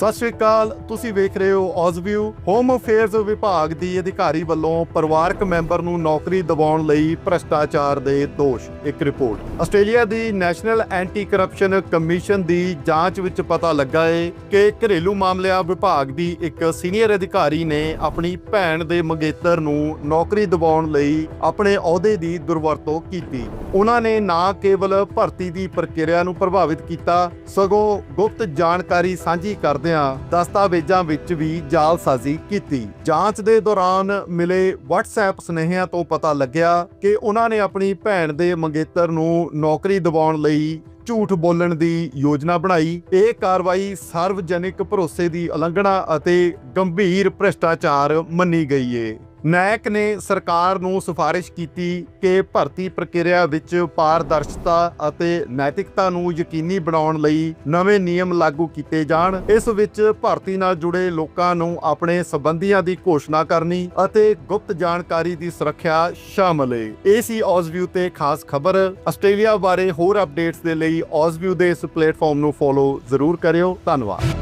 ਸਤਿ ਸ਼੍ਰੀ ਅਕਾਲ, ਤੁਸੀਂ ਵੇਖ ਰਹੇ ਹੋ ਔਜ਼ਵਿਊ ਹੋਮ ਅਫੇਅਰਸ ਵਿਭਾਗ ਦੀ ਅਧਿਕਾਰੀ ਵੱਲੋਂ ਪਰਿਵਾਰਕ ਮੈਂਬਰ ਨੂੰ ਨੌਕਰੀ ਦਿਵਾਉਣ ਲਈ ਭ੍ਰਸ਼ਟਾਚਾਰ ਦੇ ਦੋਸ਼, ਇੱਕ ਰਿਪੋਰਟ। ਆਸਟ੍ਰੇਲੀਆ ਦੀ ਨੈਸ਼ਨਲ ਐਂਟੀ ਕਰਪਸ਼ਨ ਕਮਿਸ਼ਨ ਦੀ ਜਾਂਚ ਵਿੱਚ ਪਤਾ ਲੱਗਾ ਏ ਕਿ ਘਰੇਲੂ ਮਾਮਲਿਆਂ ਵਿਭਾਗ ਦੀ ਇੱਕ ਸੀਨੀਅਰ ਅਧਿਕਾਰੀ ਨੇ ਆਪਣੀ ਭੈਣ ਦੇ ਮੰਗੇਤਰ ਨੂੰ ਨੌਕਰੀ ਦਿਵਾਉਣ ਲਈ ਆਪਣੇ ਅਹੁਦੇ ਦੀ ਦੁਰਵਰਤੋਂ ਕੀਤੀ। ਉਹਨਾਂ ਨੇ ਨਾ ਕੇਵਲ ਭਰਤੀ ਦੀ ਪ੍ਰਕਿਰਿਆ ਨੂੰ ਪ੍ਰਭਾਵਿਤ ਕੀਤਾ, ਸਗੋਂ ਗੁਪਤ ਜਾਣਕਾਰੀ ਸਾਂਝੀ ਕਰਦੇ ਕਰਦਿਆਂ ਦਸਤਾਵੇਜ਼ਾਂ ਵਿੱਚ ਵੀ ਜਾਲਸਾਜ਼ੀ ਕੀਤੀ। ਜਾਂਚ ਦੇ ਦੌਰਾਨ ਮਿਲੇ WhatsApp ਸੁਨੇਹਿਆਂ ਤੋਂ ਪਤਾ ਲੱਗਿਆ ਕਿ ਉਹਨਾਂ ਨੇ ਆਪਣੀ ਭੈਣ ਦੇ ਮੰਗੇਤਰ ਨੂੰ ਨੌਕਰੀ ਦਿਵਾਉਣ ਲਈ ਝੂਠ ਬੋਲਣ ਦੀ ਯੋਜਨਾ ਬਣਾਈ। ਇਹ ਕਾਰਵਾਈ ਸਾਰਵਜਨਿਕ ਭਰੋਸੇ ਦੀ ਉਲੰਘਣਾ ਅਤੇ ਗੰਭੀਰ ਭ੍ਰਿਸ਼ਟਾਚਾਰ ਮੰਨੀ ਗਈ ਏ। ਨਾਇਕ ਨੇ ਸਰਕਾਰ ਨੂੰ ਸਿਫਾਰਿਸ਼ ਕੀਤੀ ਕਿ ਭਰਤੀ ਪ੍ਰਕਿਰਿਆ ਵਿੱਚ ਪਾਰਦਰਸ਼ਤਾ ਅਤੇ ਨੈਤਿਕਤਾ ਨੂੰ ਯਕੀਨੀ ਬਣਾਉਣ ਲਈ ਨਵੇਂ ਨਿਯਮ ਲਾਗੂ ਕੀਤੇ ਜਾਣ। ਇਸ ਵਿੱਚ ਭਰਤੀ ਨਾਲ ਜੁੜੇ ਲੋਕਾਂ ਨੂੰ ਆਪਣੇ ਸਬੰਧੀਆਂ ਦੀ ਘੋਸ਼ਣਾ ਕਰਨੀ ਅਤੇ ਗੁਪਤ ਜਾਣਕਾਰੀ ਦੀ ਸੁਰੱਖਿਆ ਸ਼ਾਮਲ ਹੈ ਇਹ ਸੀ ਔਜ਼ਵਿਊ ਤੇ ਖਾਸ ਖਬਰ। ਆਸਟ੍ਰੇਲੀਆ ਬਾਰੇ ਹੋਰ ਅਪਡੇਟਸ ਦੇ ਲਈ ਔਜ਼ਵਿਊ ਦੇ ਇਸ ਪਲੇਟਫਾਰਮ ਨੂੰ ਫੋਲੋ ਜ਼ਰੂਰ ਕਰਿਓ। ਧੰਨਵਾਦ।